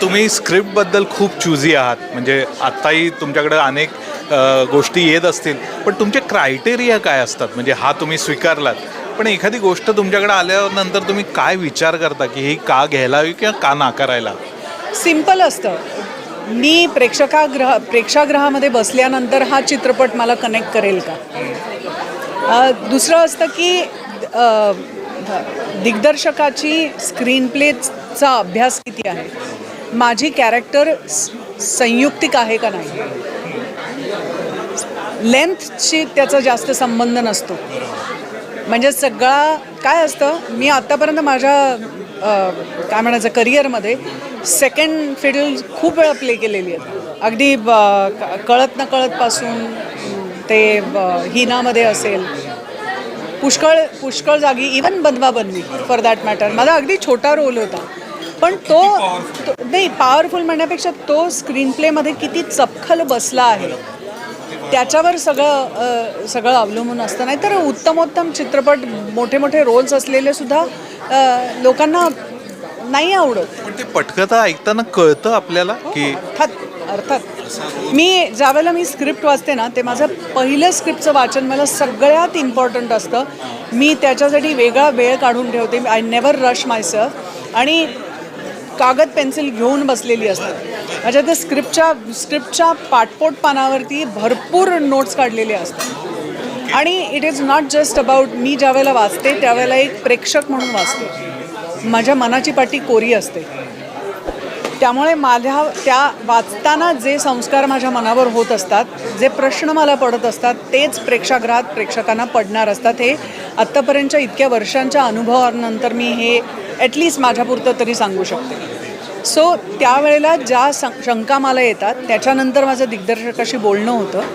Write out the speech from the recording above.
तुम्ही स्क्रिप्टबद्दल खूप चुझी आहात. म्हणजे आत्ताही तुमच्याकडे अनेक गोष्टी येत असतील. पण तुमचे क्रायटेरिया काय असतात? म्हणजे हा तुम्ही स्वीकारलात. पण एखादी गोष्ट तुमच्याकडे आल्यानंतर तुम्ही काय विचार करता? की ही का घ्यायला हवी किंवा का नाकारायला? सिंपल असतं. मी प्रेक्षकाग्रह प्रेक्षागृहामध्ये बसल्यानंतर हा चित्रपट मला कनेक्ट करेल का? दुसरं असतं की दिग्दर्शकाची स्क्रीन प्लेचा अभ्यास किती आहे? माझी कॅरेक्टर संयुक्तिक आहे का नाही? लेंथशी त्याचा जास्त संबंध नसतो. म्हणजे सगळा काय असतं मी आत्तापर्यंत माझ्या काय म्हणायचं करिअरमध्ये सेकंड फिडल खूप वेळा प्ले केलेली आहेत अगदी ब- कळत न कळतपासून ते ब- हिनामध्ये असेल. पुष्कळ पुष्कळ जागी इवन बनवा बनवी फॉर दॅट मॅटर माझा अगदी छोटा रोल होता. पण तो नाही पॉवरफुल म्हणण्यापेक्षा तो स्क्रीन प्लेमध्ये किती चपखल बसला आहे. त्याच्यावर सगळं सगळं अवलंबून असतं. नाही तर उत्तमोत्तम चित्रपट मोठे मोठे रोल्स असलेले सुद्धा लोकांना नाही आवडत. पण ते पटकथा ऐकताना कळतं आपल्याला की अर्थात अर्थात. मी ज्यावेळेला मी स्क्रिप्ट वाचते ना ते माझं पहिलं स्क्रिप्टचं वाचन मला सगळ्यात इम्पॉर्टंट असतं. मी त्याच्यासाठी वेगळा वेळ काढून ठेवते. आय नेवर रश मायसेल्फ आणि कागद पेन्सिल घेऊन बसलेली असतात. म्हणजे माझ्या त्या स्क्रिप्टच्या स्क्रिप्टच्या पाठपोट पानावरती भरपूर नोट्स काढलेले असतात. आणि it is not just about मी ज्यावेळेला वाचते त्यावेळेला एक प्रेक्षक म्हणून वाचते. माझ्या मनाची पाठी कोरी असते. त्यामुळे माझ्या त्या वाचताना जे संस्कार माझ्या मनावर होत असतात जे प्रश्न मला पडत असतात तेच प्रेक्षागृहात प्रेक्षकांना पडणार असतात. हे आत्तापर्यंतच्या इतक्या वर्षांच्या अनुभवानंतर मी हे ॲटलिस्ट माझ्यापुरतं तरी सांगू शकते. सो त्यावेळेला ज्या सं शंका मला येतात त्याच्यानंतर माझं दिग्दर्शकाशी बोलणं होतं.